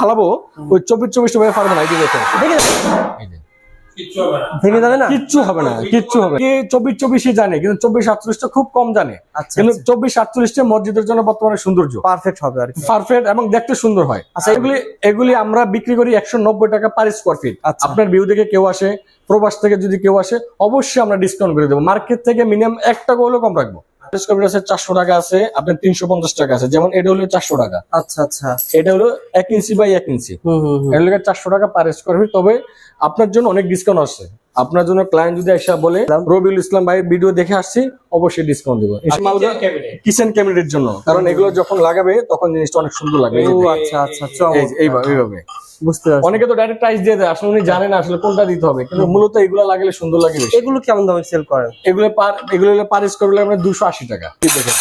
ফালাবো ওই চব্বিশ চব্বিশ ভাবে পারব না এই দেখেন। দেখে ভেঙে যাবে না? কিচ্ছু হবে না কিচ্ছু হবে চব্বিশ চব্বিশই জানে কিন্তু চব্বিশ সাতচল্লিশটা খুব কম জানে। আচ্ছা কিন্তু চব্বিশ সাতচল্লিশটা মসজিদের জন্য বর্তমানে সৌন্দর্য। পারফেক্ট হবে আর কি। পারফেক্ট এবং দেখতে সুন্দর হয়। আচ্ছা এগুলি এগুলি আমরা বিক্রি করি একশো নব্বই টাকা পার স্কোয়ার ফিট আচ্ছা। আপনার ভিউ থেকে কেউ আসে প্রবাস থেকে যদি কেউ আসে অবশ্যই আমরা ডিসকাউন্ট করে দেবো। মার্কেট থেকে মিনিমাম এক টাকা হলেও কম রাখব। স্কোয়ার আছে চারশো টাকা আছে আপনার তিনশো পঞ্চাশ টাকা আছে। যেমন এটা হলো চারশো টাকা। আচ্ছা আচ্ছা। এটা হলো এক ইঞ্চি বাই এক ইঞ্চি। এটা হলো চারশো টাকা পার স্কোয়ার ফিট তবে আপনার জন্য অনেক ডিসকাউন্ট আছে আপনার জন্য ক্লায়েন্ট যদি এসে বলে রবিউল ইসলাম ভাই ভিডিও দেখে আসছি অবশ্যই ডিসকাউন্ট দেবো। কিচেন ক্যাবিনেটের জন্য। কারণ এগুলো যখন লাগাবে তখন জিনিসটা অনেক সুন্দর লাগবে। ও আচ্ছা আচ্ছা চমৎকার। এইভাবে এইভাবে। বুঝতে পারছি। অনেকে তো ডাইরেক্ট প্রাইস দিয়ে দেয় আসলে উনি জানে না আসলে কোনটা দিতে হবে। কিন্তু মূলত এগুলো লাগলে সুন্দর লাগে এগুলো কেমন দামে সেল করেন? এগুলো পার এগুলো পার স্কোয়ার লাগবে দুশো আশি টাকা। দেখেন।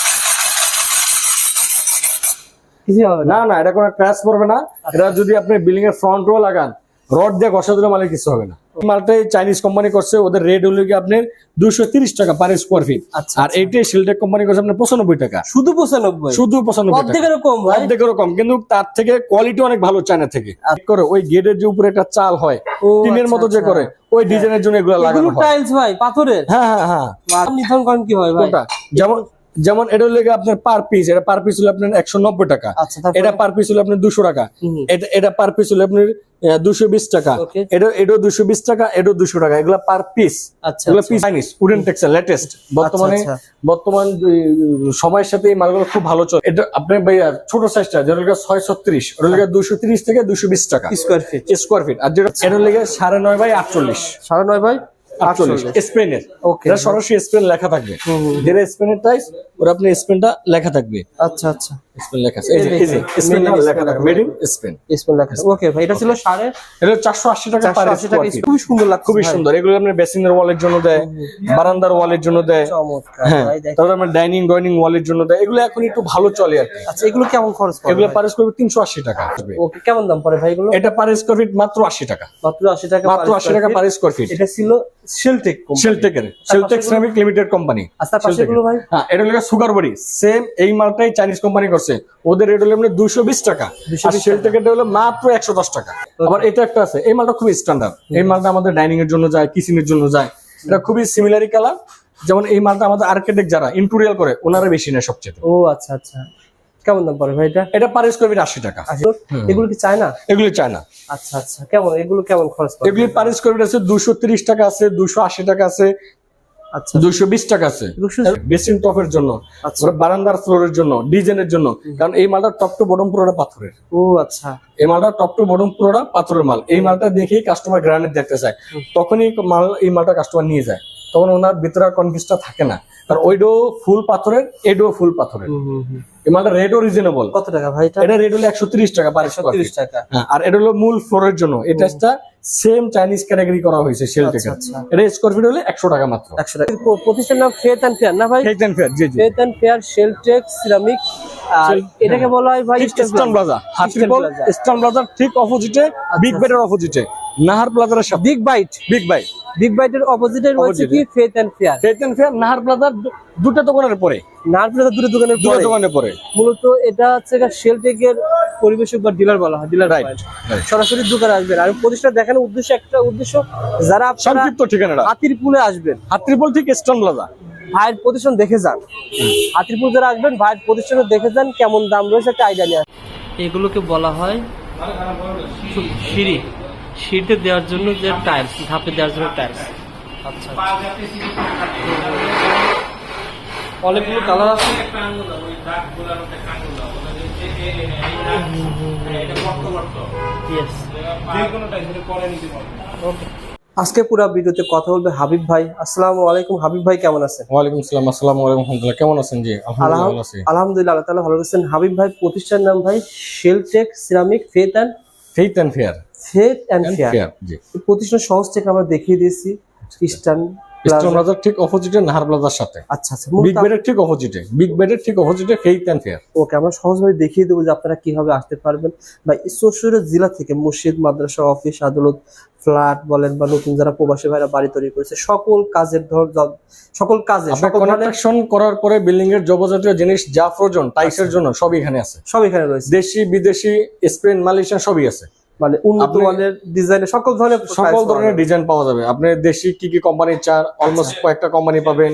কিছু হবে না। না না এটা কোনো ক্র্যাশ পড়বে না। এটা যদি আপনি বিল্ডিং এর ফ্রন্ট রো লাগান রড দিয়ে ঘষা দিলে মালের কিছু হবে না। মালটা চাইনিজ কোম্পানি করছে ওদের রেট হলো কি আপনার দুশো তিরিশ টাকা পার স্কোয়ার ফিট আচ্ছা, আর এইটাই শিলটেক কোম্পানি করছে আপনার পঁচানব্বই টাকা। শুধু পঁচানব্বই? শুধু পঁচানব্বই কম অর্ধেকেরও কম কিন্তু তার থেকে কোয়ালিটি অনেক ভালো চায়না থেকে। করে ওই গেটের যে উপরে একটা চাল হয় আচ্ছা। টিনের আচ্ছা, মতো যে আচ্ছা। করে ওই ডিজাইনের জন্য এগুলো লাগানো টাইলস ভাই পাথরের? হ্যাঁ হ্যাঁ হ্যাঁ। করেন কি হয় ভাই? যেমন যেমন এটা লেগে আপনার পার পিস এটা পার পিস হলে আপনার একশো নব্বই টাকা। আচ্ছা, এটা পার পিস হলে আপনার দুশো টাকা। এটা পার পিস হলে আপনার দুশো বিশ টাকা। এটা এটাও দুশো বিশ টাকা এটাও দুশো টাকা। এগুলো পার পিস পিস লেটেস্ট বর্তমানে বর্তমান সময়ের সাথে মালগুলো খুব ভালো এটা আপনার ছোট সাইজটা লেগে ওটা লেগে হ্যাঁ। তিরিশ থেকে দুশো বিশ টাকা। স্কোয়ার ফিট স্কোয়ার ফিট আর যেটা এটা লেগে সাড়ে নয় বাই আটচল্লিশ। সাড়ে নয় বাই সরাসরি লেখা থাকবে যেটা ওরা লেখা থাকবে। আচ্ছা আচ্ছা। স্পেন লেখা আছে। এই যে এই যে দেখুন, স্পেন লেখা থাকবে মেড ইন? স্পেন। স্পেল লেখা ওকে ভাই এটা ছিল সাড়ে এটা চারশো আশি টাকা পার চারশো আশি টাকা খুবই সুন্দর লাগছে খুবই সুন্দর। এগুলো আপনার বেসিনের ওয়ালের জন্য দেয় বারান্দার ওয়ালের জন্য দেয়। চমৎকার হ্যাঁ ভাই দেখেন। তারপর আপনার ডাইনিং ডাইনিং ওয়ালের জন্য দেয়। এগুলো এখন একটু ভালো চলে আর কি। আচ্ছা এগুলো কেমন খরচ পড়ে এগুলো পার স্কোয়ার তিনশো আশি টাকা। ওকে কেমন দাম পড়ে ভাই এগুলো? এটা পার স্কোয়ার ফিট মাত্র আশি টাকা। মাত্র আশি টাকা মাত্র per আশি square টাকা পার স্কোয়ার ফিট এটা ছিল শেলটেক শেলটেকের শেলটেক শ্রমিক লিমিটেড কোম্পানি আর পাশে এগুলো ভাই? হ্যাঁ এটা সুগার বড়ি সেম এই মালটাই চাইনিজ কোম্পানি করছে। ওদের রেট হলো আপনার দুশো বিশ টাকা। 220 আর শেলটেকের হলো মাত্র একশো দশ টাকা। আবার এটা একটা আছে এই মালটা খুবই স্ট্যান্ডার্ড এই মালটা আমাদের ডাইনিং এর জন্য যায় কিচেনের জন্য যায়। এটা খুবই সিমিলারি কালার যেমন এই মালটা আমাদের আর্কিটেক্ট যারা ইন্টুরিয়াল করে ওনারা বেশি নেয় সবচেয়ে। ও আচ্ছা আচ্ছা। কেমন দাম পড়ে ভাই এটা? এটা পার স্কোয়ার ফিট আশি টাকা। এগুলো কি চায় না এগুলি চায় না আচ্ছা আচ্ছা। কেমন এগুলো কেমন খরচ পড়ে? এগুলি পার স্কোয়ার ফিট আছে দুশো তিরিশ টাকা আছে দুশো আশি টাকা আছে দুশো বিশ টাকা আছে। বেসিন টপের জন্য আচ্ছা। বারান্দার ফ্লোরের জন্য ডিজাইনের জন্য। কারণ এই মালটা টপ টু বটম পুরোটা পাথরের। ও আচ্ছা। এই মালটা টপ টু বটম পুরোটা পাথরের মাল। এই মালটা দেখেই কাস্টমার গ্রানেট দেখতে চায়। তখনই মাল এই মালটা কাস্টমার নিয়ে যায়। তখন ওনার ভিতরে কনফিউজটা থাকে না। কারণ ওইটাও ফুল পাথরের এডো ফুল পাথরের। এই মালটা রেটও রিজনেবল কত টাকা ভাই এটা? রেট হলো একশো তিরিশ টাকা পার স্কোয়ার তিরিশ টাকা। হ্যাঁ আর এটা হলো মূল ফ্লোরের জন্য। এটা সেম চাইনিজ ক্যাটাগরি করা হয়েছে সেল থেকে। আচ্ছা। এটা স্কোয়ার ফিট হলে একশো টাকা মাত্র। একশো টাকা। প- প্রতিষ্ঠানের নাম ফেথ অ্যান্ড ফেয়ার না ভাই? Height and fair, জি জি। Faith and Fair Sheltech ceramic আর এটাকে বলা হয় ভাই Plaza। Plaza হাতিরপল Plaza। প্লাজার ঠিক অপোজিটে বিগ বেডের অপোজিটে নাহার প্লাজার সাথে বিগ বাইট বিগ বাই বিগ বাইটের অপোজিটে রয়েছে কি? ফেথ অ্যান্ড ফেয়ার ফেতেন ফেয়ার নাহার প্লাজার দুটো দোকানের পরে। নারপুরে দুটো দোকানের পরে। দোকানের পরে। মূলত এটা হচ্ছে শেলটেকের পরিবেশক বা ডিলার বলা হয় ডিলার রাইট সরাসরি দোকানে আসবেন। আর প্রতিষ্ঠান দেখানোর উদ্দেশ্য একটা উদ্দেশ্য যারা আপনারা সংক্ষিপ্ত ঠিকানাটা। হাতিরপুলে আসবেন। হাতিরপুল ঠিক ইস্টার্ন প্লাজা ভাইয়ের প্রতিষ্ঠান দেখে যান। হাতিরপুল যারা আসবেন ভাইয়ের প্রতিষ্ঠানে দেখে যান কেমন দাম রয়েছে একটা আইডিয়া নিয়ে এগুলোকে বলা হয় সিঁড়ি। সিঁড়িতে দেওয়ার জন্য যে টাইলস ধাপে দেওয়ার জন্য টাইলস আচ্ছা। অনেকগুলো কালার আছে। আজকে পুরো ভিডিওতে কথা বলবে হাবিব ভাই। আসসালামু আলাইকুম হাবিব ভাই কেমন আছেন? ওয়ালাইকুম সালাম আসসালামু আলাইকুম রহমতুল্লাহ কেমন আছেন জি? আলহামদুলিল্লাহ ভালো আছি। আলহামদুলিল্লাহ আল্লাহ তাআলা ভালো আছেন হাবিব ভাই প্রতিষ্ঠান নাম ভাই Sheltech ceramic Faith and Faith and Fair Faith and and Fair জি। প্রতিষ্ঠান সহজ থেকে আমরা দেখিয়ে দিয়েছি ইস্টার্ন স্টোন রাজার ঠিক অপোজিটে নাহার প্লাজার সাথে। আচ্ছা আচ্ছা বিগ বেডের ঠিক অপোজিটে বিগ বেডের ঠিক অপোজিটে ফেইথ অ্যান্ড ফেয়ার ওকে আমরা সহজভাবে দেখিয়ে দেবো যে আপনারা কীভাবে আসতে পারবেন। বা এই জেলা থেকে মসজিদ মাদ্রাসা অফিস আদালত ফ্ল্যাট বলেন বা নতুন যারা প্রবাসী ভাইরা বাড়ি তৈরি করেছে সকল কাজের ধর সকল কাজে সকল কনস্ট্রাকশন করার পরে বিল্ডিং এর যাবতীয় জিনিস যা প্রয়োজন টাইসের জন্য সব এখানে আছে। সব এখানে রয়েছে। দেশি বিদেশি স্পেন মালয়েশিয়ান সবই আছে। মানে উন্নত মানের ডিজাইনের সকল ধরনের সকল ধরনের ডিজাইন পাওয়া যাবে। আপনি দেশি কি কি কোম্পানি চার অলমোস্ট কয়েকটা কোম্পানি পাবেন।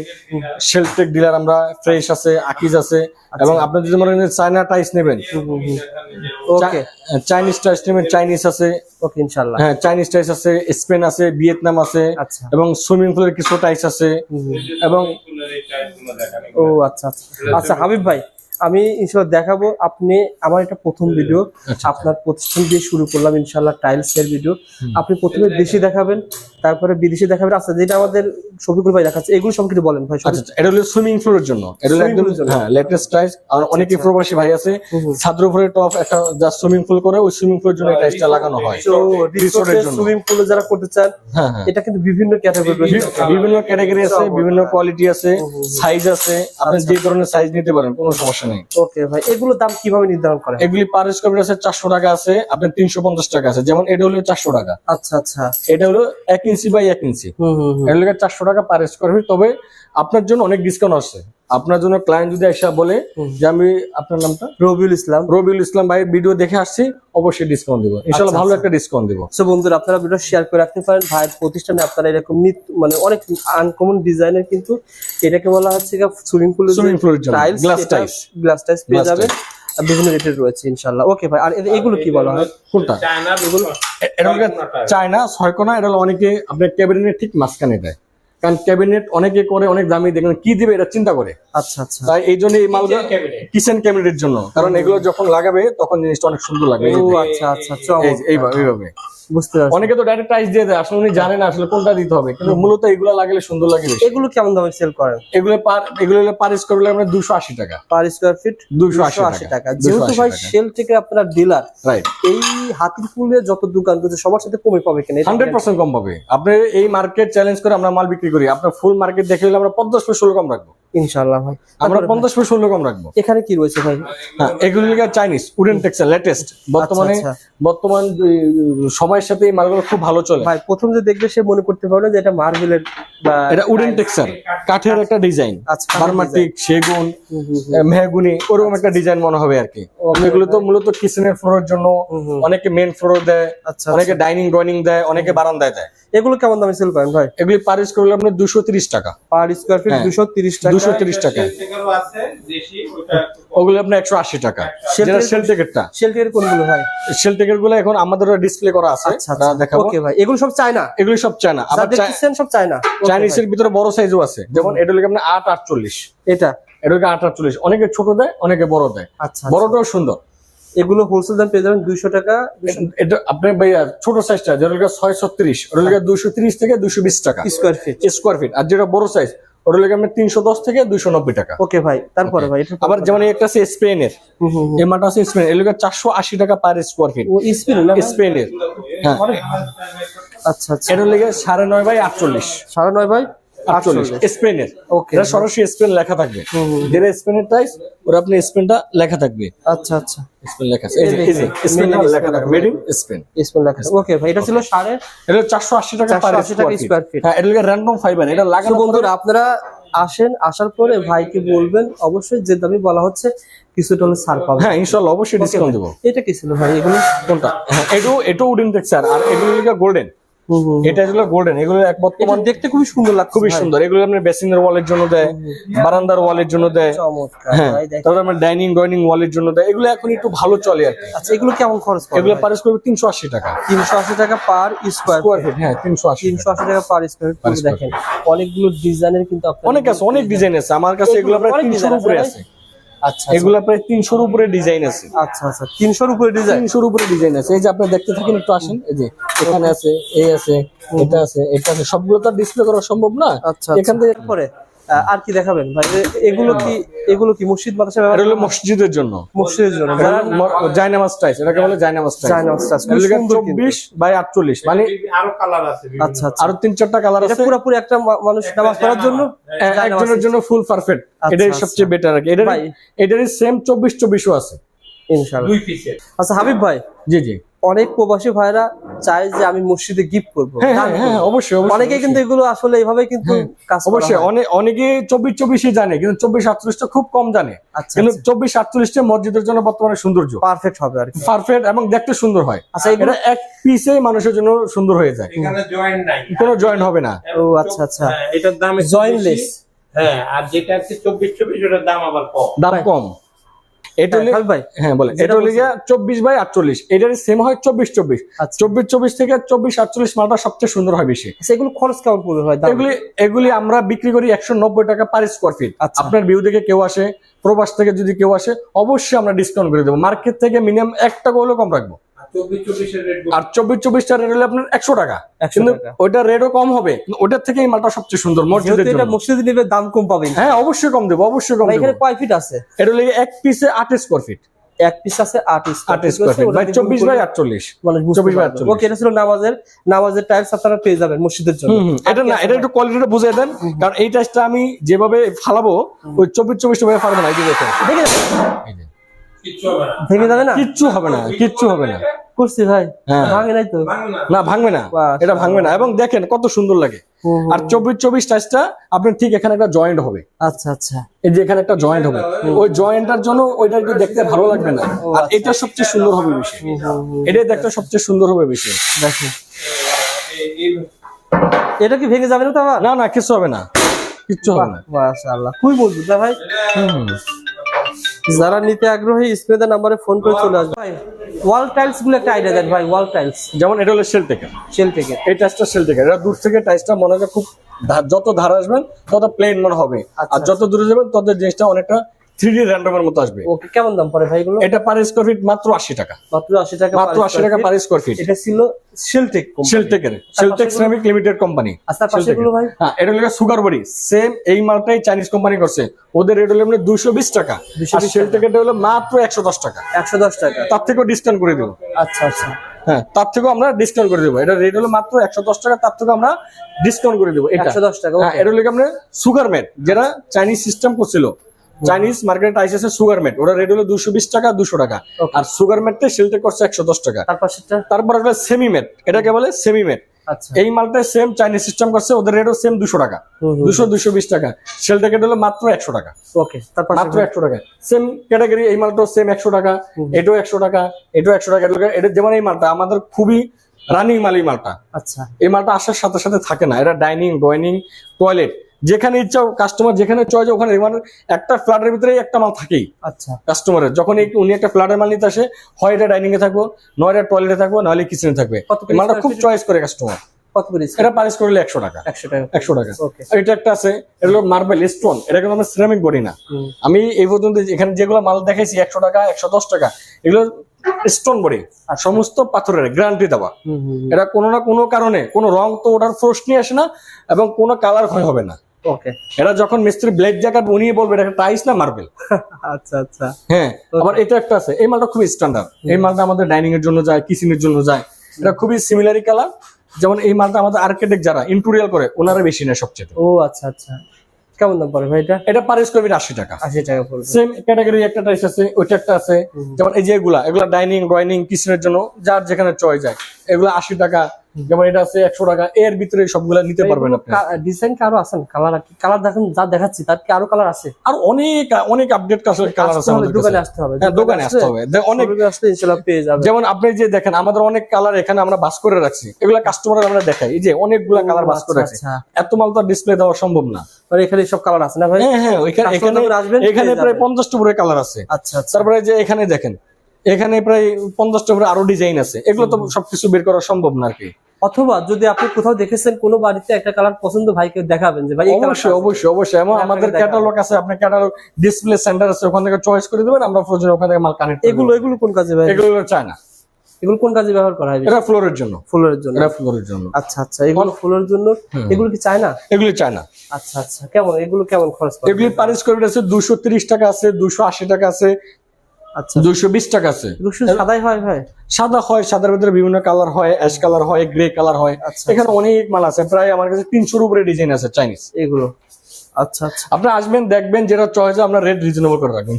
শেলটেক ডিলার আমরা ফ্রেশ আছে আকিজ আছে। এবং আপনি যদি মনে করেন চায়না টাইস নেবেন। ওকে চাইনিজ টাইস নেবেন চাইনিজ আছে। ওকে ইনশাআল্লাহ। হ্যাঁ চাইনিজ টাইস আছে স্পেন আছে ভিয়েতনাম আছে। আচ্ছা। এবং সুইমিং পুলের কিছু টাইস আছে। এবং ও আচ্ছা আচ্ছা। আচ্ছা হাবিব ভাই আমি ইনশাল্লাহ দেখাবো আপনি আমার এটা প্রথম ভিডিও আচ্ছা। আপনার প্রতিষ্ঠান দিয়ে শুরু করলাম ইনশাল্লাহ টাইলস এর ভিডিও আপনি প্রথমে দেশি দেখাবেন তারপরে বিদেশি দেখাবেন। আচ্ছা যেটা আমাদের শফিকুল ভাই দেখাচ্ছে এগুলো কিছু বলেন ভাই আচ্ছা আচ্ছা, এটা হলো সুইমিং পুলের জন্য। এটা হলো একদম হ্যাঁ লেটেস্ট টাইস আর অনেকে প্রবাসী ভাই আছে। উপরে টপ একটা যা সুইমিং পুল করে ওই সুইমিং পুলের জন্য এই টাইসটা লাগানো হয়। তো এর জন্য। সুইমিং পুলে যারা করতে চান হ্যাঁ হ্যাঁ। এটা কিন্তু বিভিন্ন ক্যাটাগরি বিভিন্ন ক্যাটাগরি আছে বিভিন্ন কোয়ালিটি আছে সাইজ আছে। আপনি আচ্ছা। যে ধরনের সাইজ নিতে পারেন কোনো সমস্যা নেই। ওকে ভাই এগুলোর দাম কীভাবে নির্ধারণ করেন? এগুলি পার স্কোয়ার ফিট আছে চারশো টাকা আছে আপনার তিনশো পঞ্চাশ টাকা আছে। যেমন এটা হলো চারশো টাকা। আচ্ছা আচ্ছা। এটা হলো এক ইঞ্চি বাই এক ইঞ্চি। হুম হুম হুম। এটা হলো টাকা পার স্কোয়ার ফিট তবে আপনার জন্য অনেক ডিসকাউন্ট আছে। আপনার জন্য ক্লায়েন্ট যদি এসে বলে যে আমি আপনার নামটা? রবিউল ইসলাম। রবিউল ইসলাম ভাই ভিডিও দেখে আসছি অবশ্যই ডিসকাউন্ট দিব। ইনশাল্লাহ আচ্ছা, ভালো আচ্ছা। একটা ডিসকাউন্ট দিব। সো বন্ধুরা আপনারা ভিডিও শেয়ার করে রাখতে পারেন। ভাইয়ের প্রতিষ্ঠানে আপনারা এরকম মানে অনেক আনকমন ডিজাইনের কিন্তু এটাকে বলা হচ্ছে সুইমিং পুল pool এর জন্য, টাইলস গ্লাস টাইলস পেয়ে যাবেন। আর বিভিন্ন রেটের রয়েছে ইনশাআল্লাহ ওকে ভাই আর এগুলো কি বলা হয়? কোনটা? এ- এটা হলো চায়না ছয় কোনা এটা হলো অনেকে আপনার ক্যাবিনেট ঠিক মাঝখানে দেয়। কারণ ক্যাবিনেট অনেকে করে অনেক দামি দেখেন কি দিবে এটা চিন্তা করে। আচ্ছা আচ্ছা। তাই এই জন্য এই মালগুলো কিচেন ক্যাবিনেটের জন্য। কারণ এগুলো যখন লাগাবে তখন জিনিসটা অনেক সুন্দর লাগবে। ও আচ্ছা আচ্ছা এই এইভাবে এইভাবে। বুঝতে পারছি। অনেকে তো ডাইরেক্ট টাইস দিয়ে দেয় আসলে উনি জানেন আসলে কোনটা দিতে হবে। কিন্তু মূলত এগুলো লাগালে সুন্দর লাগে বেশি। এগুলো কেমন দামে সেল করেন? এগুলো পার এগুলো পার স্কোয়ার হলে আমরা দুশো আশি টাকা। পার স্কোয়ার ফিট 280 টাকা। যেহেতু ভাই সেল থেকে আপনার ডিলার রাইট এই হাতির ফুলের যত দোকান রয়েছে সবার সাথে কমে পাবে কেন এটা হান্ড্রেড পার্সেন্ট কম পাবে। আপনি এই মার্কেট চ্যালেঞ্জ করে আমরা মাল বিক্রি করি। আপনার ফুল মার্কেট দেখে আমরা পঞ্চাশ পয়সা ষোলো কম রাখব। হ্যাঁ, সেগুন মেহগুনি ওরকম একটা ডিজাইন মনে হবে আর কি। এগুলো তো মূলত কিচেনের ফ্লোর জন্য অনেকে মেন ফ্লোর দেয় অনেকে ডাইনিং ড্রয়িং দেয় অনেকে বারান্দায় দেয়। এগুলো কেমন দামে সেল করেন ভাই? এগুলি পার স্কোয়ার ফিট দুশো 230 টাকা। পার স্কোয়ার ফিট 230 টাকা। 130 টাকা। ওগুলো আপনার 180 টাকা। যেটা সেল টিকেটটা সেল টিকেট কোনগুলো সেল টিকেটগুলো এখন আমাদের ডিসপ্লে করা আছে। আচ্ছা, ওকে আচ্ছা। ভাই। এগুলো সব চায়না? এগুলো সব চায়না। সব চায়না। চাইনিজ এর ভিতরে বড় সাইজও আছে। যেমন এটা লাগে আপনার 8 48 এটা? এটা অনেকে ছোট দেয় অনেকে বড় দেয়। আচ্ছা, আচ্ছা। বড়টাও সুন্দর। এগুলো হোলসেল দাম পেয়ে যাবেন দুইশো টাকা। এটা আপনার ভাইয়া ছোট সাইজটা যেটা ছয় ছত্রিশ ওটা দুশো তিরিশ থেকে দুশো বিশ টাকা। স্কোয়ার ফিট স্কোয়ার ফিট আর যেটা বড় সাইজ ওটা লেগে আপনার তিনশো দশ থেকে দুশো নব্বই টাকা। ওকে ভাই তারপরে ভাই আবার যেমন একটা আছে স্পেনের হুম, হুম, হুম। এই মাটা আছে স্পেন এগুলো চারশো আশি টাকা per square feet Spain spin স্পেনের হ্যাঁ। আচ্ছা আচ্ছা। এটা লেগে সাড়ে নয় বাই আটচল্লিশ। সাড়ে নয় ভাই আটচল্লিশ। স্পেনের এটা সরাসরি স্পেন লেখা থাকবে। যেটা স্পেনের টাইস ওরা আপনি স্পেনটা লেখা থাকবে। আচ্ছা আচ্ছা। স্পেন লেখা আছে। এই যে এই যে স্পেন লেখা থাকবে। মেড ইন স্পেন স্পেন লেখা ওকে ভাই এটা ছিল সাড়ে এটা চারশো আশি টাকা পার 480 টাকা ফিট হ্যাঁ এটা লেগে র্যান্ডম ফাইবার এটা লাগানো বন্ধুরা আপনারা আসেন আসার পরে ভাইকে বলবেন অবশ্যই যে দামি বলা হচ্ছে কিছুটা হলে ছাড় পাবেন। হ্যাঁ ইনশাল্লাহ অবশ্যই ডিসকাউন্ট দেবো। এটা কি ছিল ভাই এগুলো? কোনটা? হ্যাঁ এটাও এটাও উডেন টেক্সচার আর এগুলো গোল্ডেন। এটা হলো গোল্ডেন এগুলো এক বর্তমান দেখতে খুবই সুন্দর লাগছে। খুবই সুন্দর। এগুলো আপনার বেসিনের ওয়ালের জন্য দেয় বারান্দার ওয়ালের জন্য দেয়। হ্যাঁ। তারপর আপনার ডাইনিং ডাইনিং ওয়ালের জন্য দেয়। এগুলো এখন একটু ভালো চলে আর কি। আচ্ছা এগুলো কেমন খরচ এগুলো পারিস করবে তিনশো আশি টাকা। তিনশো আশি টাকা পার স্কোয়ার স্কোয়ার ফিট হ্যাঁ তিনশো আশি তিনশো আশি টাকা পার স্কোয়ার ফিট দেখেন অনেকগুলো ডিজাইনের কিন্তু অনেক আছে অনেক ডিজাইন আছে। আমার কাছে এগুলো প্রায় তিনশোর উপরে আছে। আচ্ছা এগুলো প্রায় তিনশোর উপরে ডিজাইন আছে। আচ্ছা আচ্ছা তিনশোর উপরে ডিজাইন তিনশোর উপরে ডিজাইন আছে। এই যে আপনি দেখতে থাকেন একটু আসেন। এই যে এখানে আছে এই আছে এটা আছে এটা আছে। সবগুলো তো ডিসপ্লে করা সম্ভব না। আচ্ছা এখান থেকে পরে আর কি দেখাবেন? ভাই এগুলো কি এগুলো কি মসজিদ মাদ্রাসা এটা হলো মসজিদের জন্য। মসজিদের জন্য। যারা জাইনামাজ টাইস। এটাকে বলে জাইনামাজ টাইস। জায়নামাজ টাইস, খুব সুন্দর কিন্তু। চব্বিশ বাই আটচল্লিশ। মানে আরও কালার আছে আচ্ছা আচ্ছা। আরও তিন চারটা কালার এটা আছে। পুরোপুরি একটা মানুষ নামাজ পড়ার জন্য? একজনের জন্য ফুল পারফেক্ট আচ্ছা, এটাই আচ্ছা। সবচেয়ে বেটার আর কি। এটার এটারই সেম চব্বিশ চব্বিশও আছে। ইনশাআল্লাহ। দুই পিসের আচ্ছা হাবিব ভাই। জি জি। অনেক প্রবাসী ভাইরা চায় যে আমি মসজিদে গিফট করব। হ্যাঁ হ্যাঁ হ্যাঁ অবশ্যই অবশ্যই অনেকে কিন্তু এগুলো আসলে এইভাবে কিন্তু কাজ অবশ্যই অনেকে চব্বিশ চব্বিশই জানে কিন্তু চব্বিশ আটচল্লিশটা খুব কম জানে। আচ্ছা কিন্তু চব্বিশ আটচল্লিশটা মসজিদের জন্য বর্তমানে সৌন্দর্য। পারফেক্ট হবে আর পারফেক্ট এবং দেখতে সুন্দর হয়। আচ্ছা এগুলো এটা এক পিসে মানুষের জন্য সুন্দর হয়ে যায়। এখানে জয়েন্ট নাই। কোনো জয়েন্ট হবে না। ও আচ্ছা আচ্ছা। হ্যাঁ, এটার দাম Jointless। হ্যাঁ আর যেটা আছে চব্বিশ চব্বিশ ওটার দাম আবার কম। দাম কম। এটা ভাই হ্যাঁ বলে এটা হলে গিয়া চব্বিশ বাই আটচল্লিশ। এটার সেম হয় চব্বিশ চব্বিশ। আচ্ছা। চব্বিশ চব্বিশ থেকে চব্বিশ আটচল্লিশ মালটা সবচেয়ে সুন্দর হয় বেশি। আচ্ছা, এগুলো খরচ কেমন পড়বে ভাই এগুলি এগুলি আমরা বিক্রি করি একশো নব্বই টাকা পার স্কোয়ার ফিট আচ্ছা। আপনার ভিউ থেকে কেউ আসে প্রবাস থেকে যদি কেউ আসে অবশ্যই আমরা ডিসকাউন্ট করে দেবো। মার্কেট থেকে মিনিমাম একটা টাকা হলেও কম রাখব। আর চব্বিশ চব্বিশটা রেট হলে আপনার একশো টাকা। কিন্তু ওইটা রেটও কম হবে। ওটার থেকে এই মালটা সবচেয়ে সুন্দর মসজিদের এটা মসজিদে নিবে দাম কম পাবেন। হ্যাঁ অবশ্যই কম দেবো অবশ্যই কম এখানে কয় ফিট আছে? এটা হলে এক পিসে আট স্কোয়ার ফিট এক পিস আছে আট আট বাই চব্বিশ বাই আটচল্লিশ। মানে চব্বিশ বাই আটচল্লিশ। ওকে এটা ছিল নামাজের নামাজের আপনারা পেয়ে যাবেন মসজিদের জন্য। এটা না এটা একটু কোয়ালিটিটা বুঝিয়ে দেন। কারণ এই টাইসটা আমি যেভাবে ফালাবো ওই চব্বিশ চব্বিশ ভাবে ফালাবো না এই যে দেখেন। ভেঙে যাবে না? কিচ্ছু হবে না কিচ্ছু হবে না। করছি ভাই হ্যাঁ। ভাঙে নাই তো। না। না ভাঙবে না। এটা ভাঙবে না। এবং দেখেন কত সুন্দর লাগে। আর চব্বিশ চব্বিশ টাইসটা আপনার ঠিক এখানে একটা জয়েন্ট হবে। আচ্ছা আচ্ছা। এই যে এখানে একটা জয়েন্ট হবে। ওই জয়েন্টটার জন্য ওইটা একটু দেখতে ভালো লাগবে না। আর এটা সবচেয়ে সুন্দর হবে বেশি এটাই দেখতে সবচেয়ে সুন্দর হবে বেশি দেখেন। এটা কি ভেঙে যাবে না তো না না কিছু হবে না। কিচ্ছু হবে না। মাশাআল্লাহ। খুবই মজবুত না ভাই? হুম। যারা নিতে আগ্রহী স্ক্রিনে নাম্বারে ফোন করে চলে আসবে। ভাই ওয়াল টাইলসগুলো একটা আইডিয়া দেন ভাই ওয়াল টাইলস যেমন এটা হলো সেল থেকে সেল থেকে এই টাইলসটা সেল থেকে এটা দূর থেকে টাইলসটা মনে হয় খুব যত ধার আসবেন তত প্লেন মনে হবে। আচ্ছা, আর যত দূরে যাবেন তত জিনিসটা অনেকটা থ্রি ডি র্যান্ডমের মতো আসবে। ওকে কেমন দাম পড়ে ভাই এগুলো? এটা পার স্কোয়ার ফিট মাত্র আশি টাকা। মাত্র আশি টাকা মাত্র per আশি টাকা পার feet। ফিট এটা ছিল লিমিটেড কোম্পানি আচ্ছা পাশে ভাই? হ্যাঁ এটা হলো সুগার বড়ি সেম এই মালটাই চাইনিজ কোম্পানি করছে। ওদের রেট হলো এমনি টাকা। 220 আর সেলটেকের হলো মাত্র একশো দশ টাকা। একশো দশ টাকা। তার থেকেও ডিসকাউন্ট করে দেবো। আচ্ছা আচ্ছা। হ্যাঁ তার থেকেও আমরা ডিসকাউন্ট করে দেবো। এটা রেট হলো মাত্র একশো দশ টাকা তার থেকে আমরা ডিসকাউন্ট করে দেবো। একশো দশ টাকা হ্যাঁ এটা হলো সুগার যেটা চাইনিজ সিস্টেম করছিল। চাইনিজ মার্কেট আইসেছে সুগার মেট ওটা রেট হলো দুশো বিশ টাকা দুশো টাকা। আর সুগার মেটটা সেলটেক করছে একশো দশ টাকা। তারপর একটা সেমি মেট এটাকে বলে সেমি মেট আচ্ছা। এই মালটা সেম চাইনিজ সিস্টেম করছে ওদের রেটও সেম দুশো টাকা। দুশো দুশো বিশ টাকা। সেল টিকেট হলো মাত্র একশো টাকা। ওকে তারপর মাত্র একশো টাকা। সেম ক্যাটাগরি এই মালটাও সেম একশো টাকা। এটাও একশো টাকা এটাও একশো টাকা এটা- এটা যেমন এই মালটা আমাদের খুবই রানিং মাল এই মালটা। আচ্ছা। এই মালটা আসার সাথে সাথে থাকে না। এটা ডাইনিং ড্রয়িং টয়লেট যেখানে ইচ্ছা কাস্টমার যেখানে চয়েছে ওখানে মানে একটা ফ্ল্যাটের ভিতরে একটা মাল থাকেই। আচ্ছা। কাস্টমারের যখন উনি একটা ফ্ল্যাটের মাল নিতে আসে হয় এটা ডাইনিং এ থাকব নয় এটা টয়লেটে থাকব নাহলে কিচেনে থাকবে। মালটা খুব চয়েস করে কাস্টমার এটা পারিস করলে একশো টাকা। একশো টাকা একশো টাকা। ওকে আর এটা একটা আছে এটা হলো মার্বেল স্টোন এটা কিন্তু আমরা সিরামিক বডি না। আমি এই পর্যন্ত এখানে যেগুলো মাল দেখাইছি একশো টাকা একশো দশ টাকা এগুলো স্টোন বডি। আর সমস্ত পাথরের গ্যারান্টি দেওয়া। এটা কোনো না কোনো কারণে কোনো রং তো ওটার নিয়ে আসে না এবং কোনো কালার ক্ষয় হবে না। ওকে এটা যখন মিস্ত্রি ব্লেড জ্যাকেট উনি বলবে এটা টাইস না মার্বেল? আচ্ছা আচ্ছা। হ্যাঁ আবার এটা একটা আছে এই মালটা খুবই স্ট্যান্ডার্ড এই মালটা আমাদের ডাইনিং এর জন্য যায় কিচেনের জন্য যায়। এটা খুবই সিমিলারি কালার যেমন এই মালটা আমাদের আর্কিটেক্ট যারা ইন্টুরিয়াল করে ওনারা বেশি নেয় সবচেয়ে। ও আচ্ছা আচ্ছা। কেমন দাম পড়ে ভাই এটা? এটা পার স্কোয়ার ফিট আশি টাকা। আশি টাকা পড়বে। সেম ক্যাটাগরি একটা টাইস আছে ওইটা একটা আছে। যেমন এই যে এগুলা এগুলা ডাইনিং ড্রয়িং কিচেনের জন্য যার যেখানে চয় যায় এগুলা আশি টাকা যেমন এটা আছে একশো টাকা এর ভিতরে সবগুলা নিতে পারবেন আপনি। ডিজাইন কি আরও আছেন কালার কালার দেখেন যা দেখাচ্ছি তার কি আরও কালার আছে? আর অনেক অনেক আপডেট কালার আছে আসতে আমাদের দোকানে আসতে হবে হ্যাঁ দোকানে আসতে হবে। অনেক আসলে ইনশাআল্লাহ পেয়ে যাবে যেমন আপনি যে দেখেন আমাদের অনেক কালার এখানে আমরা বাস করে রাখছি। এগুলা কাস্টমার আমরা দেখাই। এই যে অনেকগুলা কালার বাস করে রাখছি। আচ্ছা, এত মাল তো ডিসপ্লে দেওয়া সম্ভব না। মানে এখানে সব কালার আছে না ভাই? হ্যাঁ হ্যাঁ এখানে এখানে প্রায় যাবেন। পঞ্চাশটা উপরে কালার আছে। আচ্ছা আচ্ছা। তারপরে যে এখানে দেখেন এখানে প্রায় পঞ্চাশটা উপরে আরও ডিজাইন আছে। এগুলো তো সবকিছু বের করা সম্ভব না আর কি। অথবা যদি আপনি কোথাও দেখেছেন কোনো বাড়িতে একটা কালার পছন্দ ভাইকে দেখাবেন যে ভাই অবশ্যই অবশ্যই অবশ্যই। এবং আমাদের ক্যাটালগ আছে আপনার ক্যাটালগ ডিসপ্লে সেন্টার আছে ওখান থেকে চয়েস করে দেবেন আমরা প্রয়োজন ওখান থেকে মাল কানেক্ট এগুলো এগুলো কোন কাজে ভাই এগুলো চায় না এগুলো কোন কাজে ব্যবহার করা হয় এটা ফ্লোরের জন্য। ফুলের জন্য। এটা ফ্লোরের জন্য। আচ্ছা আচ্ছা এগুলো ফুলের জন্য? এগুলো কি চায় না এগুলি চায় না আচ্ছা আচ্ছা কেমন? এগুলো কেমন খরচ এগুলি পার স্কোয়ার ফিট আছে দুশো তিরিশ টাকা আছে দুশো আশি টাকা আছে আচ্ছা। দুশো বিশ টাকা আছে। সাদাই হয় ভাই। সাদা হয় সাদার ভিতরে বিভিন্ন কালার হয় অ্যাশ কালার হয় গ্রে কালার হয়। আচ্ছা এখানে অনেক মাল আছে প্রায় আমার কাছে উপরে ডিজাইন আছে চাইনিজ। এগুলো। আচ্ছা আচ্ছা। আপনি আসবেন দেখবেন যেটা চয়েস আমরা রেট রিজনেবল করে রাখব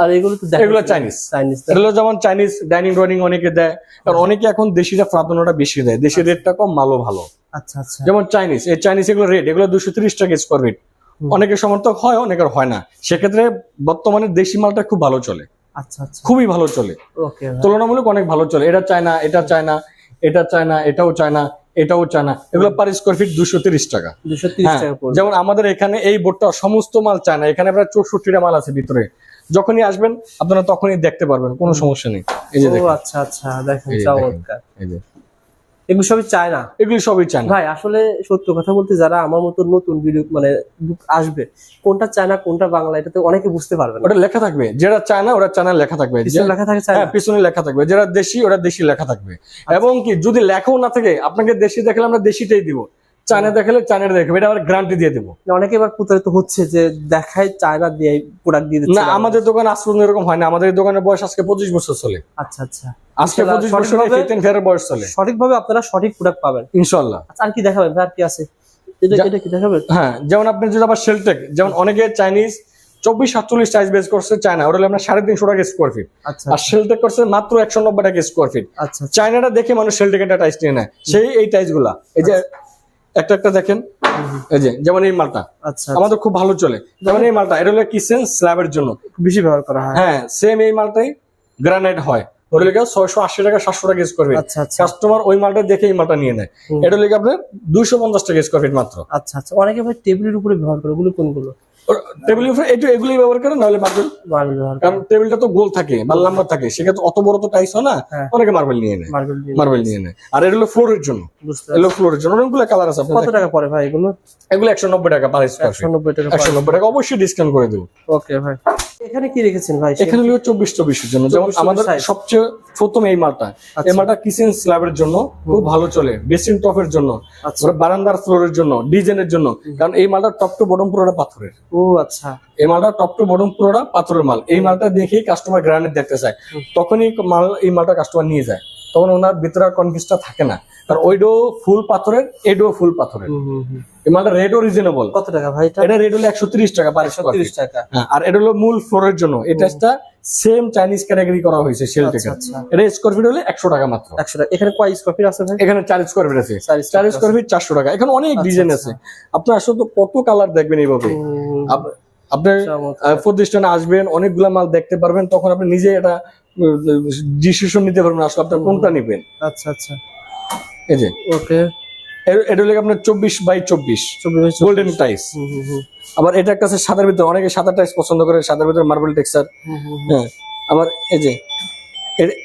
আর এগুলো তো এগুলো চাইনিজ। চাইনিজ যেমন চাইনিজ ডাইনিং ড্রয়িং অনেকে দেয়। কারণ অনেকে এখন দেশিটা প্রাধান্যটা বেশি দেয়। দেশের রেটটা কম মালও ভালো। আচ্ছা আচ্ছা। যেমন চাইনিজ এই চাইনিজ এগুলো রেট এগুলো দুশো তিরিশ টাকা স্কোয়ার ফিট অনেকের সমর্থক হয় অনেকের হয় না। সেক্ষেত্রে বর্তমানে দেশি মালটা খুব ভালো চলে। আচ্ছা আচ্ছা। খুবই ভালো চলে। তুলনামূলক অনেক ভালো চলে। এটা চায় না এটা চায় না এটা চায় না এটাও চায় না এটাও চায় না এগুলো পার স্কোয়ার ফিট দুশো তিরিশ টাকা। দুশো তিরিশ হ্যাঁ, টাকা যেমন আমাদের এখানে এই বোর্ডটা সমস্ত মাল চায় না এখানে আপনার চৌষট্টিটা মাল আছে ভিতরে। যখনই আসবেন আপনারা তখনই দেখতে পারবেন কোনো সমস্যা নেই। এই যে আচ্ছা আচ্ছা দেখেন দেখেন। চমৎকার। এই যে। এগুলো সবই চায় না। এগুলো সবই চায় ভাই আসলে সত্য কথা বলতে যারা আমার মতো নতুন ভিডিও মানে আসবে কোনটা চায় না কোনটা বাংলা এটাতে অনেকে বুঝতে পারবে ওটা লেখা থাকবে। যেটা চায় না ওরা চায়না লেখা থাকবে। পিছনে লেখা থাকে চায় হ্যাঁ না। পিছনে লেখা থাকবে। যারা দেশি ওরা দেশি লেখা থাকবে। আচ্ছা। এবং কি যদি লেখাও না থাকে আপনাকে দেশি দেখালে আমরা দেশিটাই দিব। চায়না দেখালে চায়নাটা দেখাবে এটা আবার গ্যারান্টি দিয়ে দেবো। অনেকে এবার প্রতারিত হচ্ছে যে দেখায় চায়না দিয়ে প্রোডাক্ট দিয়ে না আমাদের দোকানে আসলে এরকম হয় না আমাদের দোকানের বয়স আজকে পঁচিশ বছর চলে। আচ্ছা আচ্ছা। আজকে ইনশাল্লাহ পঁচিশ বছর সঠিকভাবে- ফিফটিন ফেয়ারের বয়স চলে। সঠিকভাবে আপনারা সঠিক প্রোডাক্ট পাবেন। ইনশাল্লাহ আচ্ছা আর কি দেখাবেন? আর কি আছে? এটা কি দেখাবেন? হ্যাঁ যেমন আপনি যদি আবার শেলটেক যেমন অনেকে চাইনিজ চব্বিশ সাতচল্লিশ সাইজ বেস করছে চায়না ওটা আপনার সাড়ে তিনশো টাকা স্কোয়ার ফিট আচ্ছা। আর শেলটেক করছে মাত্র একশো নব্বই টাকা স্কোয়ার ফিট আচ্ছা চায়নাটা দেখে মানুষ শেলটেকের টাইস নিয়ে নেয়। সেই এই টাইসগুলা। এই যে একটা একটা দেখেন। এই যে যেমন এই মালটা। আচ্ছা আমাদের খুব ভালো চলে। যেমন এই মালটা এটা হলো কিচেন স্ল্যাবের জন্য। বেশি ব্যবহার করা হয়। হ্যাঁ সেম এই মালটাই গ্রানাইট হয়। ওটা লেগে ছয়শো আশি টাকা সাতশো টাকা স্কোয়ার ফিট আচ্ছা আচ্ছা। কাস্টমার ওই মালটা দেখে এই মালটা নিয়ে নেয়। এটা লেগে আপনার দুইশো পঞ্চাশ টাকা স্কোয়ার ফিট মাত্র। আচ্ছা আচ্ছা। অনেকে ভাই টেবিলের উপরে ব্যবহার করে। ওগুলো কোনগুলো? টেবিল উপরে একটু এগুলোই ব্যবহার করে নাহলে মার্বেল কারণ টেবিলটা তো গোল থাকে বা থাকে। সেক্ষেত্রে অত বড় তো টাইস হয় না হ্যাঁ। অনেকে মার্বেল নিয়ে নেয়। মার্বেল নিয়ে নেয়। আর এটা হলো ফ্লোরের জন্য। এগুলো ফ্লোরের জন্য। অনেকগুলো কালার আছে কত টাকা পড়ে ভাই এগুলো? এগুলো একশো নব্বই টাকা পার স্কোয়ার একশো নব্বই টাকা একশো নব্বই টাকা। অবশ্যই ডিসকাউন্ট করে দেবো। ওকে ভাই। এখানে কি রেখেছেন ভাই? এখানে হলো চব্বিশ চব্বিশের জন্য। যেমন আমাদের সবচেয়ে প্রথম এই মালটা। আচ্ছা। এই মালটা কিচেন স্ল্যাবের জন্য। খুব ভালো চলে। বেসিন টপের জন্য। আচ্ছা। বারান্দার ফ্লোরের জন্য। ডিজাইনের জন্য। কারণ এই মালটা টপ টু বটম পুরোটা পাথরের। ও আচ্ছা। এই মালটা টপ টু বটম পুরোটা পাথরের মাল। এই মালটা দেখেই কাস্টমার গ্রানেট দেখতে চায়। তখনই মাল এই মালটা কাস্টমার নিয়ে যায়। তখন ওনার ভিতরে কনফিউজটা থাকে না। কারণ ওইডো ফুল পাথরের এডো ফুল পাথরের। এই মালটা রেডও রিজনেবল কত টাকা ভাই এটা? এটা রেড হলো একশো তিরিশ টাকা স্কোয়ার তিরিশ টাকা। হ্যাঁ, আর এটা হলো মূল ফ্লোরের জন্য। এই টাইসটা সেম চাইনিজ ক্যাটাগরি করা হয়েছে সেল আচ্ছা থেকে। আচ্ছা। এটা স্কোয়ার ফিট হলে একশো টাকা মাত্র। একশো টাকা। এখানে কয় স্কোয়ার ফিট আছে এখানে চার স্কোয়ার ফিট আছে। চার স্কোয়ার ফিট চারশো টাকা। এখানে অনেক ডিজাইন আচ্ছা। আছে। আপনার আসলে কত কালার দেখবেন এইভাবে? আপনার। আহ, প্রতিষ্ঠানে আসবেন অনেকগুলা মাল দেখতে পারবেন তখন আপনি নিজে এটা ডিসিশন নিতে পারবেন আসলে আপনার কোনটা নেবেন। আচ্ছা আচ্ছা। এই যে। ওকে। এ- এটা হলো আপনার চব্বিশ বাই চব্বিশ গোল্ডেন টাইস আবার এটা একটা আছে সাদার ভিতরে অনেকে সাদা টাইস পছন্দ করে সাদার ভিতরে মার্বেল টেক্সচার। হ্যাঁ আবার এই যে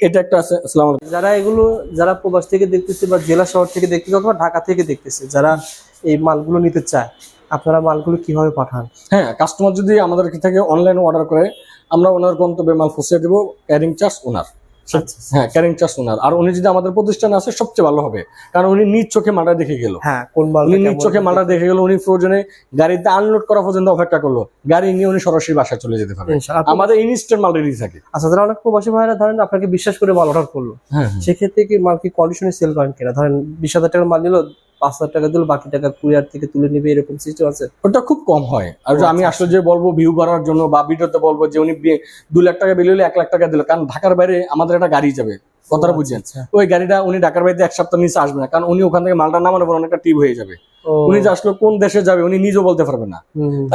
এটা একটা আছে আসসালামু যারা এগুলো যারা প্রবাস থেকে দেখতেছে বা জেলা শহর থেকে দেখতেছে অথবা ঢাকা থেকে দেখতেছে যারা এই মালগুলো নিতে চায় আপনারা মালগুলো কীভাবে পাঠান? হ্যাঁ কাস্টমার যদি আমাদের থেকে অনলাইনে অর্ডার করে আমরা ওনার গন্তব্যে মাল পৌঁছে দেবো ক্যারিং চার্জ ওনার। আচ্ছা, হ্যাঁ ক্যারিং চার্জ ওনার। আর উনি যদি আমাদের প্রতিষ্ঠানে আসে সবচেয়ে ভালো হবে। কারণ উনি নিজ চোখে মালটা দেখে গেল। হ্যাঁ কোন উনি নিজ চোখে মালটা দেখে গেল উনি প্রয়োজনে গাড়িতে আনলোড করা পর্যন্ত অপেক্ষা করল। গাড়ি নিয়ে উনি সরাসরি বাসায় চলে যেতে পারবে আমাদের ইনস্ট্যান্ট মাল রেডি থাকে। আচ্ছা যারা অনেক প্রবাসী ভাইরা ধরেন আপনাকে বিশ্বাস করে মাল অর্ডার করল হ্যাঁ সেক্ষেত্রে কি মাল কি কন্ডিশনে সেল করেন কিনা? ধরেন বিশ হাজার টাকার মাল নিলো পাঁচ হাজার টাকা দিল বাকি টাকা কুরিয়ার থেকে তুলে নিবে এরকম সিস্টেম আছে। ওটা খুব কম হয়। আর আমি আচ্ছা, আসলে যে বলব ভিউ বাড়ার জন্য বা ভিডিওতে বলব যে উনি দু লাখ টাকা বিল হলে এক লাখ টাকা দিল কারণ ঢাকার বাইরে আমাদের একটা গাড়ি যাবে কথাটা বুঝছেন? আচ্ছা। ওই গাড়িটা উনি ঢাকার বাইরে এক সপ্তাহ নিচে আসবে না কারণ উনি ওখান থেকে মালটা নামানোর পর অনেকটা টিপ হয়ে যাবে। উনি যে আসলে কোন দেশে যাবে উনি নিজেও বলতে পারবে না।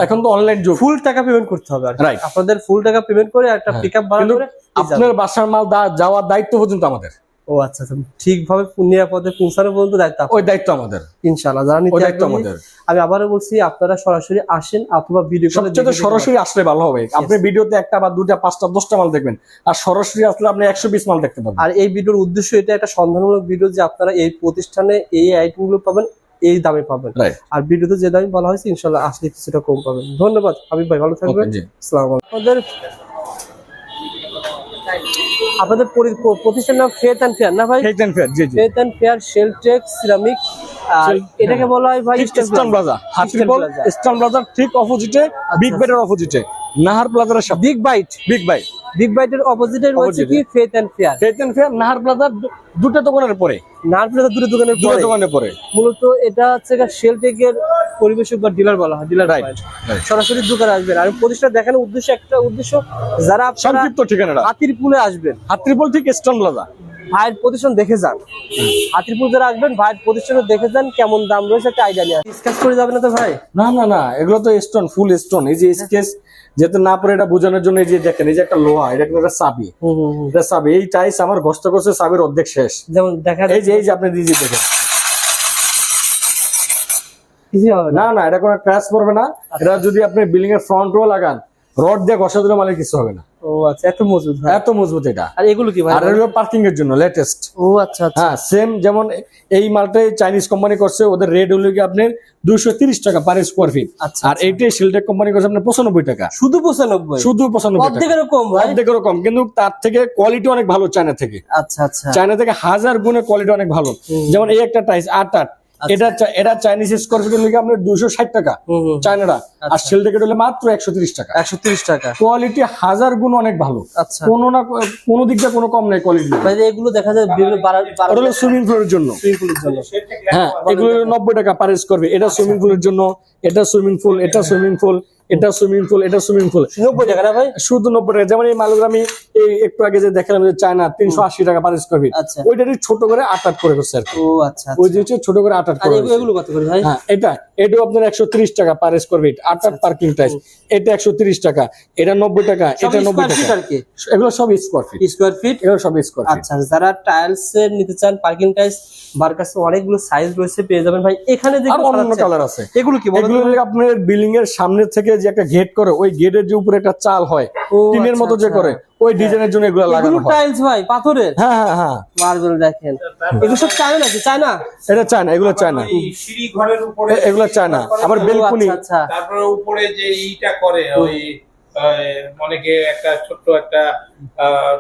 এখন তো অনলাইন যুগ। ফুল টাকা পেমেন্ট করতে হবে আপনাদের ফুল টাকা পেমেন্ট করে একটা হ্যাঁ। পিক আপ ভাড়া করে আপনার বাসার মাল যাওয়ার দায়িত্ব পর্যন্ত আমাদের। ও আচ্ছা আচ্ছা। ঠিকভাবে নিরাপদে পৌঁছানো পর্যন্ত দায়িত্ব ওই দায়িত্ব আমাদের। ইনশাআল্লাহ যারা নিতে দায়িত্ব আমাদের। আমি আবারও বলছি আপনারা সরাসরি আসেন অথবা ভিডিও কলে সবচেয়ে তো সরাসরি আসলে ভালো হবে। আপনি ভিডিওতে একটা বা দুটা পাঁচটা দশটা মাল দেখবেন। আর সরাসরি আসলে আপনি একশো বিশ মাল দেখতে পাবেন আর এই ভিডিওর উদ্দেশ্য এটা একটা সন্ধানমূলক ভিডিও যে আপনারা এই প্রতিষ্ঠানে এই আইটেমগুলো পাবেন এই দামে পাবেন। আর ভিডিওতে যে দামে বলা হয়েছে ইনশাল্লাহ আসলে কিছুটা কম পাবেন। ধন্যবাদ। হাবিব ভাই ভালো থাকবেন। আসসালামু আলাইকুম। আমাদের আপনাদের প্রতিষ্ঠান নাম ফেথ অ্যান্ড ফেয়ার না ভাই? ফেথ এন্ড ফেয়ার জি জি। Faith and fair Sheltech ceramic আর এটাকে বলা হয় ভাই স্টোন প্লাজা হাতিরপল। ইস্টার্ন প্লাজার ঠিক অপোজিটে বিগ বেটার অপোজিটে নাহার প্লাজার সাথে big bite big bite big বাইটের অপোজিটে রয়েছে কি faith and fair faith and fair Nahar প্লাজার দুটো দোকানের পরে। নারপ্লাজা দুটো দোকানের দুটো দোকানের পরে। মূলত এটা হচ্ছে শেলটেকের পরিবেশক বা ডিলার বলা হয় ডিলার right. সরাসরি দোকানে আসবেন। আর প্রতিষ্ঠান দেখানোর উদ্দেশ্য একটা উদ্দেশ্য যারা সংক্ষিপ্ত ঠিকানাটা। হাতির পুলে আসবেন। হাতিরপল ঠিক ইস্টার্ন প্লাজা ভাইয়ের প্রতিষ্ঠান দেখে যান। হাতিরপুর যারা আসবেন ভাইয়ের প্রতিষ্ঠানে দেখে যান কেমন দাম রয়েছে একটা আইডিয়া নিয়ে ডিসকাস করে যাবেন না তো ভাই? না না না এগুলো তো স্টোন ফুল স্টোন এই যে স্কেচ যেহেতু না পরে এটা বোঝানোর জন্য এই যে দেখেন এই যে একটা লোহা এটা কিন্তু একটা চাবি। এটা চাবি এই টাইস আমার ঘষ্ট করছে চাবির অর্ধেক শেষ। যেমন দেখা এই যে এই যে আপনি দিদি দেখেন। না? না এটা কোনো ক্র্যাশ পড়বে না। এটা যদি আপনি বিল্ডিং এর ফ্রন্ট রো লাগান রড দিয়ে ঘষা দিলে মালে কিছু হবে না। ও আচ্ছা এত মজবুত এত মজবুত এটা। আর এগুলো কি ভাই? আর হলো পার্কিং এর জন্য লেটেস্ট ও আচ্ছা আচ্ছা। হ্যাঁ সেম যেমন এই মালটাই চাইনিজ কোম্পানি করছে ওদের রেট হলো কি আপনার টাকা পার স্কোয়ার ফিট আচ্ছা, আর এইটাই শিলটেক কোম্পানি করছে আপনার পঁচানব্বই টাকা। শুধু শুধু অর্ধেকেরও কম ভাই। অর্ধেকেরও কম কিন্তু তার থেকে কোয়ালিটি অনেক ভালো চায়না থেকে। আচ্ছা আচ্ছা। চায়না থেকে হাজার গুণে কোয়ালিটি অনেক ভালো। যেমন এই একটা টাইস আট আট। এটা এটা চাইনিজ স্কোয়ার ফিটের আপনার দুশো ষাট টাকা চায়নাটা আর শিলটেকের হলে মাত্র একশো তিরিশ টাকা। একশো তিরিশ টাকা। কোয়ালিটি হাজার গুণ অনেক ভালো। আচ্ছা। কোনো না কোনো দিক দিয়ে কোনো কম নাই কোয়ালিটি ভাই এগুলো দেখা যায় বিভিন্ন ওটা হলো সুইমিং পুলের জন্য। জন্য। হ্যাঁ এগুলো নব্বই টাকা পার করবে এটা সুইমিং পুলের জন্য এটা সুইমিং পুল এটা সুইমিং পুল এটা সুইমিং পুল এটা সুইমিং পুল নব্বই টাকা না ভাই? শুধু নব্বই টাকা যেমন এই মালগুলো আমি এই একটু আগে যে দেখালাম যে চায়না তিনশো আশি টাকা পার স্কোয়ার ফিট আচ্ছা। ওইটারই ছোট করে আট আট করে করছে আর ও আচ্ছা ওই যে হচ্ছে ছোট করে আট আট করে এগুলো- কত করে ভাই? হ্যাঁ এটা এটাও আপনার একশো ত্রিশ টাকা পার স্কোয়ার ফিট আট আট পার্কিং টাইস এটা একশো তিরিশ টাকা এটা নব্বই টাকা এটা নব্বই টাকা। এগুলো সব স্কোয়ার ফিট স্কোয়ার ফিট এগুলো সব স্কোয়ার আচ্ছা যারা টাইলস এর নিতে চান পার্কিং টাইলস বার কাছে অনেকগুলো সাইজ রয়েছে পেয়ে যাবেন। ভাই এখানে যে অন্যান্য কালার আছে। এগুলো কি এগুলো আপনার বিল্ডিং এর সামনে থেকে যে একটা গেট করে ওই গেটের যে উপরে একটা চাল হয় টিনের আচ্ছা, মতো যে আচ্ছা। করে ওই ডিজাইনের জন্য এগুলো লাগানো হয়। টাইলস ভাই পাথরের। হ্যাঁ হ্যাঁ হ্যাঁ। মার্বেল দেখেন। এগুলো সব চায় নাকি? চায় না এটা চায় না এগুলো চায় না সিঁড়ি ঘরের উপরে এগুলো চায় না আবার বেলকুনি। আচ্ছা আচ্ছা। তারপরে উপরে যে ইটা করে ওই অনেকে একটা ছোট্ট একটা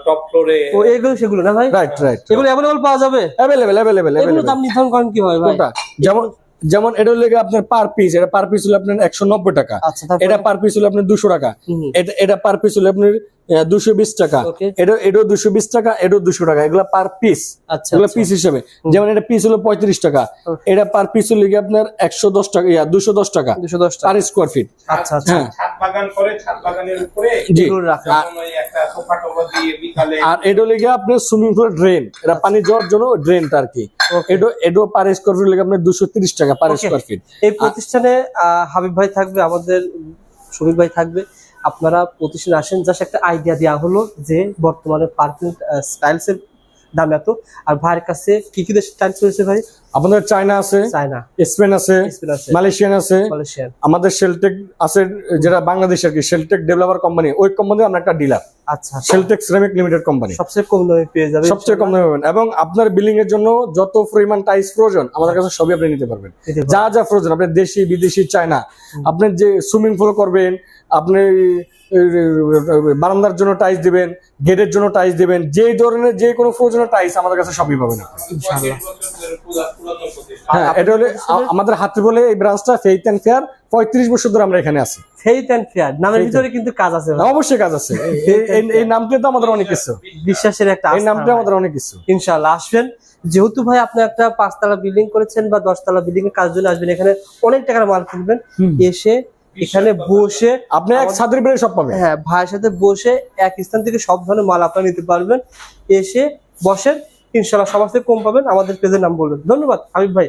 টপ ফ্লোরে ও এগুলো সেগুলো না ভাই? রাইট রাইট এগুলো পাওয়া যাবে? অ্যাভেলেবেল অ্যাভেলেবেল এগুলো দাম নির্ধারণ করেন কি হয় ভাই? যেমন যেমন এটা হলো আপনার পার পিস এটা পার পিস হলো আপনার একশো নব্বই টাকা। আচ্ছা এটা পার পিস হলো আপনার দুশো টাকা। হুম। এটা এটা পার পিস হলো আপনার দুশো বিশ টাকা. এটা এটাও দুশো বিশ টাকা এটাও দুশো টাকা। এগুলো পার পিস আচ্ছা এগুলো আচ্ছা। পিস হিসেবে। যেমন এটা পিস হলো পঁয়ত্রিশ টাকা। এটা পার পিস হলো গিয়ে আপনার একশো দশ টাকা ইয়া দুশো দশ টাকা। দুশো দশ টাকা। পার স্কোয়ার ফিট আচ্ছা আচ্ছা। হ্যাঁ। ছাদ বাগান করে ছাদ বাগানের উপরে জি। রাখা। একটা সোফা টোফা দিয়ে বিকালে আর এটা হলো গিয়ে আপনার সুইমিং পুল ড্রেন এটা পানি যাওয়ার জন্য ড্রেনটা আর কি এটা এটা পার স্কোয়ার ফিট লেগে আপনার দুশো তিরিশ টাকা পার. স্কোয়ার ফিট এই প্রতিষ্ঠানে আহ, হাবিব ভাই থাকবে আমাদের শরীফ ভাই থাকবে। আপনারা প্রতিষ্ঠানে আসেন জাস্ট একটা আইডিয়া দেওয়া হলো যে বর্তমানে পার্কিং স্টাইলস এর দাম এত। আর ভাইয়ের কাছে কি কি দেশের টাইলস রয়েছে ভাই? আপনাদের চায়না আছে চায়না। স্পেন আছে মালয়েশিয়ান আছে। মালয়েশিয়ান। আমাদের শেলটেক আছে যেটা বাংলাদেশ আর কি শেলটেক ডেভেলপার কোম্পানি ওই কোম্পানির আমরা একটা ডিলার আচ্ছা। শেলটেক সিরামিক লিমিটেড কোম্পানি সবচেয়ে কম দামে পেয়ে যাবে সবচেয়ে কম দামে পাবেন। এবং আপনার বিল্ডিং এর জন্য যত পরিমাণ টাইস প্রয়োজন আমাদের কাছে সবই আপনি নিতে পারবেন। যা যা প্রয়োজন আপনি দেশি বিদেশি চায়না। আপনি যে সুইমিং পুল করবেন আপনি বারান্দার জন্য টাইস দিবেন গেটের জন্য টাইস দিবেন যে ধরনের যে কোনো প্রয়োজনীয় টাইস আমাদের কাছে সবই পাবেন। ইনশাআল্লাহ। হ্যাঁ এটা হলে আমাদের হাতে বলে এই ব্রাঞ্চটা ফেইথ অ্যান্ড ফেয়ার পঁয়ত্রিশ বছর ধরে আমরা এখানে আছি। ফেইথ এন্ড ফেয়ার নামের ভিতরে কিন্তু কাজ আছে অবশ্যই কাজ আছে। এই- নামটা তো আমাদের অনেক কিছু। বিশ্বাসের একটা এই নামটা আমাদের অনেক কিছু। ইনশাআল্লাহ আসবেন। যেহেতু ভাই আপনি একটা পাঁচতলা বিল্ডিং করেছেন বা দশতলা বিল্ডিং এর কাজের জন্য আসবেন এখানে অনেক টাকার মাল কিনবেন এসে এখানে বসে আপনি এক ছাদের বেড়ে সব পাবেন। হ্যাঁ ভাইয়ের সাথে বসে এক স্থান থেকে সব ধরনের মাল আপনারা নিতে পারবেন। এসে বসেন ইনশাআল্লাহ সবার থেকে কম পাবেন। আমাদের পেজের নাম বলবেন। ধন্যবাদ হাবিব ভাই।